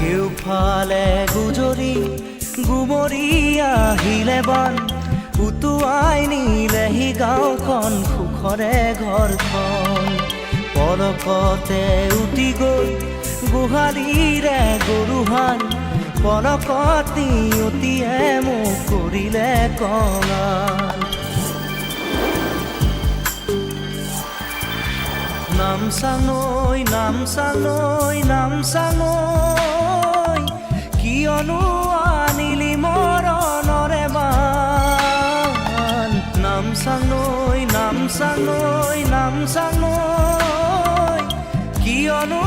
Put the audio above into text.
কেউফালে গুজৰি গুমৰি আহিলে বান। উটুৱাই নিলেহি গাঁওখন সুখৰে ঘৰখন পলকতে উটি গৈ গোহালিৰে গৰুহাল পলকত নিয়তিয়ে মোক কৰিলে কঙাল। নাম চাঙৈ নাম চাঙৈ নাম চাঙৈ। কিয়নো আনিলি মৰণৰে মান। নাম চাঙৈ নাম চাঙৈ নাম চাঙৈ কিয়নো